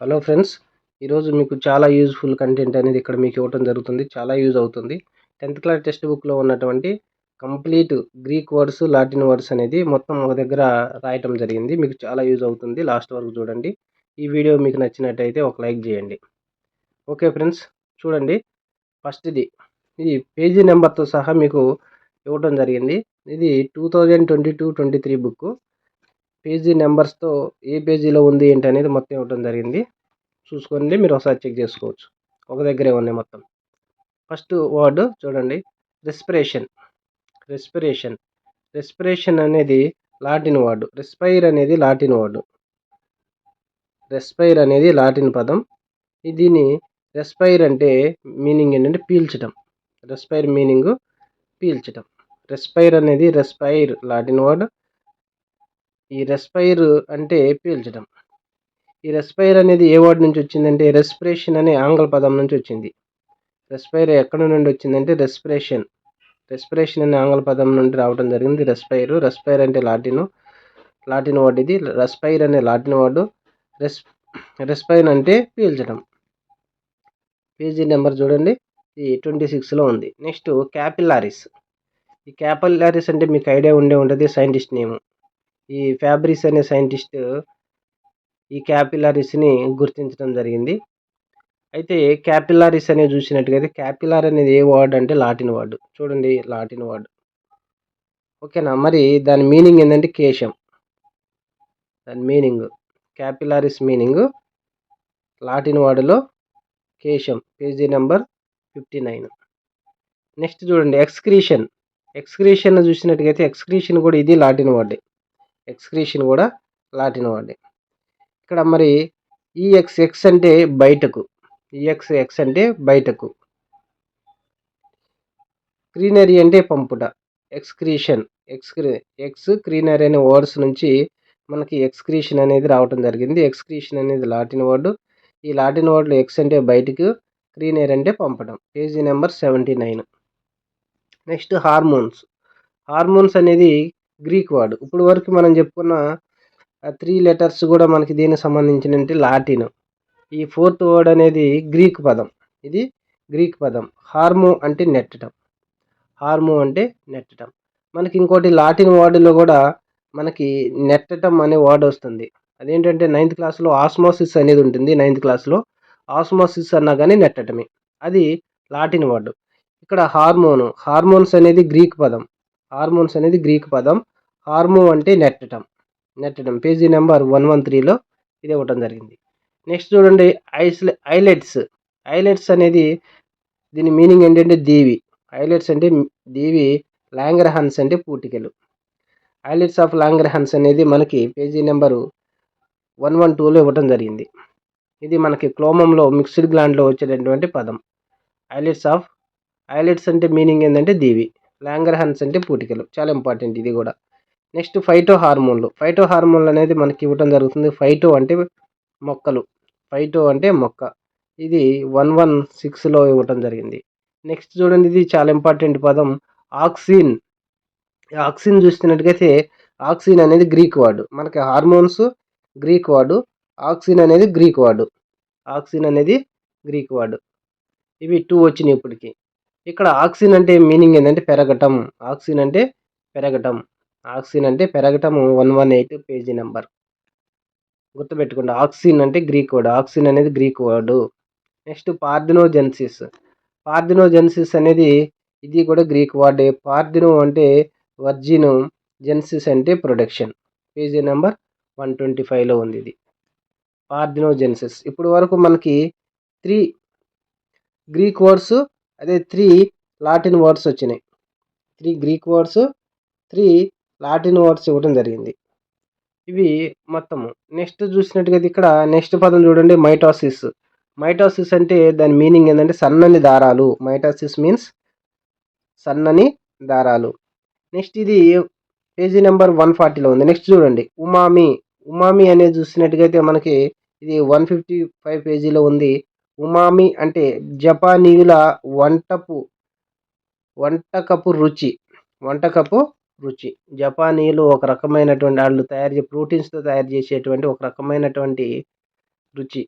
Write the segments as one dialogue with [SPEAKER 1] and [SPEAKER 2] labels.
[SPEAKER 1] Hello friends ఈరోజు మీకు చాలా యూజ్ఫుల్ కంటెంట్ అనేది ఇక్కడ మీకు ఇవ్వటం జరుగుతుంది. చాలా యూజ్ అవుతుంది. టెన్త్ క్లాస్ టెక్స్ట్ బుక్లో ఉన్నటువంటి complete Greek words Latin words అనేది మొత్తం ఒక దగ్గర రాయటం జరిగింది. మీకు చాలా యూజ్ అవుతుంది. లాస్ట్ వరకు చూడండి. ఈ వీడియో మీకు నచ్చినట్టయితే ఒక లైక్ చేయండి. ఓకే ఫ్రెండ్స్ చూడండి. ఫస్ట్ది ఇది పేజీ నెంబర్తో సహా మీకు ఇవ్వటం జరిగింది. ఇది two thousand twenty two twenty three book page నెంబర్స్తో ఏ పేజీలో ఉంది ఏంటి అనేది మొత్తం ఇవ్వడం జరిగింది. చూసుకోండి మీరు ఒకసారి చెక్ చేసుకోవచ్చు. ఒక దగ్గరే ఉన్నాయి మొత్తం. ఫస్ట్ వర్డ్ చూడండి. రెస్పిరేషన్. రెస్పిరేషన్. రెస్పిరేషన్ అనేది లాటిన్ వర్డ్. రెస్పైర్ అనేది లాటిన్ వర్డ్. రెస్పైర్ అనేది లాటిన్ పదం. దీని రెస్పైర్ అంటే మీనింగ్ ఏంటంటే పీల్చడం రెస్పైర్ మీనింగ్ పీల్చడం రెస్పైర్ అనేది రెస్పైర్ లాటిన్ వర్డ్. ఈ రెస్పైర్ అంటే పీల్చడం. ఈ రెస్పైర్ అనేది ఏ వర్డ్ నుంచి వచ్చిందంటే రెస్పిరేషన్ అనే ఆంగ్ల పదం నుంచి వచ్చింది. రెస్పైర్ ఎక్కడ నుండి వచ్చిందంటే రెస్పిరేషన్ రెస్పిరేషన్ అనే ఆంగ్ల పదం నుండి రావడం జరిగింది. రెస్పైర్ రెస్పైర్ అంటే లాటిన్. లాటిన్ వర్డ్ ఇది. రెస్పైర్ అనే లాటిన్ వర్డ్ రెస్ రెస్పైర్ అంటే పీల్చడం. పేజీ నెంబర్ చూడండి. ఈ ట్వంటీ సిక్స్లో ఉంది. నెక్స్ట్ క్యాపిల్లారిస్ ఈ క్యాపిల్లారిస్ అంటే మీకు ఐడియా ఉండే ఉంటుంది. Scientist name. ఈ ఫ్యాబ్రిస్ అనే సైంటిస్ట్ ఈ క్యాపిలారిస్ని గుర్తించడం జరిగింది. అయితే క్యాపిలారిస్ అనేది చూసినట్టుగా క్యాపిలార్ అనేది ఏ వర్డ్ అంటే లాటిన్ వర్డ్ చూడండి లాటిన్ వర్డ్ ఓకేనా మరి దాని మీనింగ్ ఏంటంటే కేశం. దాని మీనింగ్ క్యాపిలారిస్ మీనింగ్ లాటిన్ వర్డ్లో కేశం. Page number fifty nine next చూడండి ఎక్స్క్రీషన్ ఎక్స్క్రీషన్ అయితే ఎక్స్క్రీషన్ కూడా ఇది లాటిన్ వర్డే ఎక్స్క్రీషన్ కూడా లాటిన్ వర్డే ఇక్కడ మరి ఈఎక్స్ ఎక్స్ అంటే బయటకు. ఈఎక్స్ ఎక్స్ అంటే బయటకు. క్రీనరీ అంటే పంపుట. ఎక్స్క్రీషన్ ఎక్స్క్రీ ఎక్స్ క్రీనరీ అనే వర్డ్స్ నుంచి మనకి ఎక్స్క్రీషన్ అనేది రావటం జరిగింది. ఎక్స్క్రీషన్ అనేది లాటిన్ వర్డ్ ఈ లాటిన్ వర్డ్లో ఎక్స్ అంటే బయటకు క్రీనరీ అంటే పంపడం. Page number seventy nine next hormones hormones అనేది గ్రీక్ వర్డ్ ఇప్పుడు వరకు మనం చెప్పుకున్న త్రీ లెటర్స్ కూడా మనకి దీనికి సంబంధించిన లాటిన్. ఈ ఫోర్త్ వర్డ్ అనేది గ్రీక్ పదం. ఇది గ్రీక్ పదం. హార్మో అంటే నెట్టడం. హార్మో అంటే నెట్టడం. మనకి ఇంకోటి లాటిన్ వర్డ్లో కూడా మనకి నెట్టడం అనే వర్డ్ వస్తుంది. అదేంటంటే నైన్త్ క్లాస్లో ఆస్మోసిస్ అనేది ఉంటుంది. నైన్త్ క్లాస్లో ఆస్మోసిస్ అన్నా కానీ నెట్టడమే. అది లాటిన్ వర్డ్. ఇక్కడ హార్మోను. హార్మోన్స్ అనేది గ్రీక్ పదం. హార్మోన్స్ అనేది గ్రీక్ పదం. హార్మో అంటే నెట్టడం. నెట్టడం. పేజీ నెంబర్ వన్ వన్ త్రీలో ఇది ఇవ్వటం జరిగింది. నెక్స్ట్ చూడండి ఐస్ ఐలెట్స్. ఐలెట్స్ అనేది దీని మీనింగ్ ఏంటంటే దేవి. ఐలెట్స్ అంటే దేవి లాంగ్రహన్స్ అంటే పూటికలు. ఐలెట్స్ ఆఫ్ లాంగ్రహన్స్ అనేది మనకి పేజీ నెంబరు వన్ వన్ టూలో ఇవ్వటం జరిగింది. ఇది మనకి క్లోమంలో మిక్స్డ్ గ్లాండ్లో వచ్చేటటువంటి పదం. ఐలెట్స్ ఆఫ్ ఐలెట్స్ అంటే మీనింగ్ ఏంటంటే దేవి. లాంగర్ హన్స్ అంటే పూటికలు. చాలా ఇంపార్టెంట్ ఇది కూడా. నెక్స్ట్ ఫైటో హార్మోన్లు ఫైటో హార్మోన్లు అనేది మనకి ఇవ్వటం జరుగుతుంది. ఫైటో అంటే మొక్కలు. ఫైటో అంటే మొక్క. ఇది వన్ వన్ సిక్స్లో ఇవ్వటం జరిగింది. నెక్స్ట్ చూడండి ఇది చాలా ఇంపార్టెంట్ పదం. ఆక్సిన్. ఆక్సిన్ చూస్తున్నట్టుగైతే ఆక్సిన్ అనేది గ్రీక్ వర్డ్ మనకి హార్మోన్స్ గ్రీక్ వర్డు ఆక్సిన్ అనేది గ్రీక్ వర్డు ఆక్సిన్ అనేది గ్రీక్ వర్డ్ ఇవి టూ వచ్చినాయి ఇప్పటికి. ఇక్కడ ఆక్సిన్ అంటే మీనింగ్ ఏంటంటే పెరగటం. ఆక్సిన్ అంటే పెరగటం. ఆక్సిన్ అంటే పెరగటం one one eight page number. గుర్తుపెట్టుకోండి ఆక్సిన్ అంటే గ్రీక్ వర్డ్. ఆక్సిన్ అనేది Greek word. Next parthenogenesis. Parthenogenesis అనేది ఇది కూడా గ్రీక్ వర్డే. పార్థినో అంటే వర్జిన్ జెన్సిస్ అంటే production. Page number one twenty ఫైవ్లో ఉంది ఇది. పార్థినోజెన్సిస్. ఇప్పుడు వరకు మనకి త్రీ గ్రీక్ వర్డ్స్ అదే త్రీ లాటిన్ వర్డ్స్ వచ్చినాయి. Three Greek words three Latin words ఇవ్వడం జరిగింది. ఇవి మొత్తము. నెక్స్ట్ చూసినట్టుగా ఇక్కడ నెక్స్ట్ పదం చూడండి మైటాసిస్. మైటాసిస్ అంటే దాని మీనింగ్ ఏంటంటే సన్నని దారాలు. మైటాసిస్ మీన్స్ సన్నని దారాలు. నెక్స్ట్ ఇది పేజీ నెంబర్ వన్ ఫార్టీలో ఉంది. నెక్స్ట్ చూడండి ఉమామి. ఉమామి అనేది చూసినట్టుగైతే మనకి ఇది వన్ ఫిఫ్టీ ఫైవ్ పేజీలో ఉంది. ఉమామి అంటే జపానీయుల వంటపు వంటకపు రుచి వంటకపు రుచి. జపానీయులు ఒక రకమైనటువంటి వాళ్ళు తయారు చే ప్రోటీన్స్తో తయారు చేసేటువంటి ఒక రకమైనటువంటి రుచి.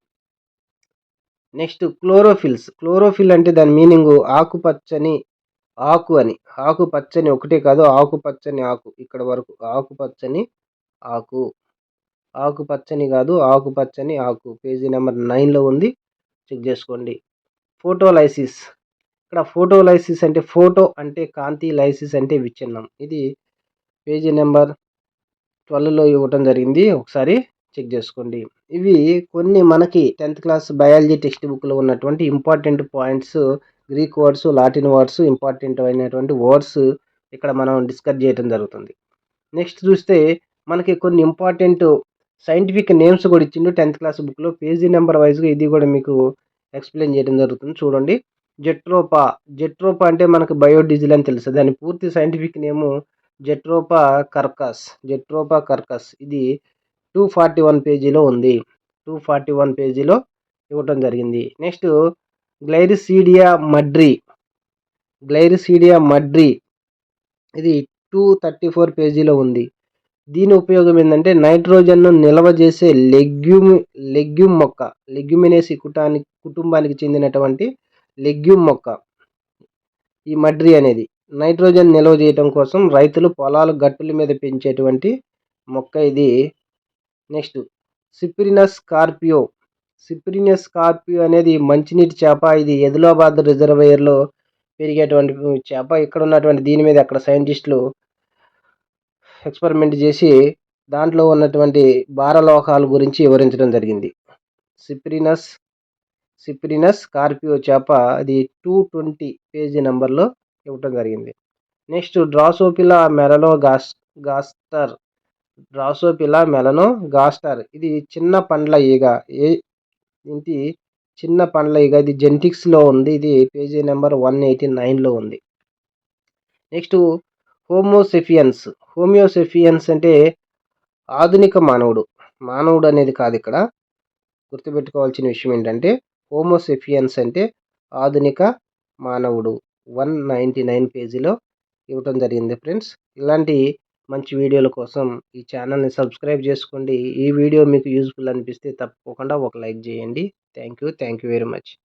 [SPEAKER 1] Next chlorophylls. క్లోరోఫిల్ అంటే దాని మీనింగ్ ఆకుపచ్చని ఆకు అని. ఆకుపచ్చని ఒకటే కాదు ఆకుపచ్చని ఆకు. ఇక్కడ వరకు ఆకుపచ్చని ఆకు. ఆకుపచ్చని కాదు ఆకుపచ్చని ఆకు. పేజీ నెంబర్ నైన్లో ఉంది. చెక్ చేసుకోండి. ఫోటోలైసిస్. ఇక్కడ ఫోటోలైసిస్ అంటే ఫోటో అంటే కాంతి లైసిస్ అంటే విచ్ఛిన్నం. ఇది పేజీ నెంబర్ ట్వెల్వ్లో ఇవ్వటం జరిగింది. ఒకసారి చెక్ చేసుకోండి. ఇవి కొన్ని మనకి టెన్త్ క్లాస్ బయాలజీ టెక్స్ట్ బుక్లో ఉన్నటువంటి important points Greek words Latin words important అయినటువంటి వర్డ్స్ ఇక్కడ మనం డిస్కస్ చేయడం జరుగుతుంది. నెక్స్ట్ చూస్తే మనకి కొన్ని ఇంపార్టెంట్ సైంటిఫిక్ నేమ్స్ కూడా ఇచ్చిండు టెన్త్ క్లాస్ బుక్లో పేజీ నెంబర్ వైజ్గా ఇది కూడా మీకు ఎక్స్ప్లెయిన్ చేయడం జరుగుతుంది. చూడండి. జెట్రోపా జెట్రోపా అంటే మనకు బయోడీజిల్ అని తెలుసు. దాని పూర్తి scientific name jatropha curcas jatropha curcas ఇది టూ ఫార్టీ వన్ పేజీలో ఉంది. టూ ఫార్టీ వన్ పేజీలో ఇవ్వటం జరిగింది. నెక్స్ట్ గ్లైరిసీడియా మడ్రి గ్లైరిసీడియా మడ్రి ఇది టూ థర్టీ ఫోర్ పేజీలో ఉంది. దీని ఉపయోగం ఏంటంటే నైట్రోజన్ను నిల్వ చేసే లెగ్యూమ్ లెగ్యూమ్ మొక్క లెగ్యూమినేసి కుటానికి కుటుంబానికి చెందినటువంటి లెగ్యూమ్ మొక్క. ఈ మడ్రి అనేది నైట్రోజన్ నిల్వ చేయటం కోసం రైతులు పొలాలు గట్టుల మీద పెంచేటువంటి మొక్క ఇది. Next Cyprinus carpio. Cyprinus carpio అనేది మంచినీటి చేప. ఇది ఎదిలాబాద్ రిజర్వేయర్లో పెరిగేటువంటి చేప. ఇక్కడ ఉన్నటువంటి దీని మీద అక్కడ సైంటిస్టులు ఎక్స్పెరిమెంట్ చేసి దాంట్లో ఉన్నటువంటి భారలోహాల గురించి వివరించడం జరిగింది. సిప్రినస్ సిప్రినస్ స్కార్పియో చేప అది టూ ట్వంటీ పేజీ నెంబర్లో ఇవ్వటం జరిగింది. నెక్స్ట్ డ్రాసోపిలా మెరలో గాస్ గాస్టర్ డ్రాసోపిలా మెలనో గాస్టర్ ఇది చిన్న పండ్ల ఈగ. ఏ ఇంటి చిన్న పండ్ల ఈగ. ఇది జెంటిక్స్లో ఉంది. ఇది పేజీ నెంబర్ వన్ ఎయిటీ నైన్లో ఉంది. Next Homo sapiens. హోమియోసెఫియన్స్ అంటే ఆధునిక మానవుడు. మానవుడు అనేది కాదు ఇక్కడ. గుర్తుపెట్టుకోవాల్సిన విషయం ఏంటంటే హోమోసెఫియన్స్ అంటే ఆధునిక మానవుడు. వన్ నైంటీ నైన్ పేజీలో ఇవ్వటం జరిగింది ఫ్రెండ్స్. ఇలాంటి మంచి వీడియోల కోసం ఈ ఛానల్ని సబ్స్క్రైబ్ చేసుకోండి. ఈ వీడియో మీకు యూజ్ఫుల్ అనిపిస్తే తప్పకుండా ఒక లైక్ చేయండి. Thank you. Thank you very much.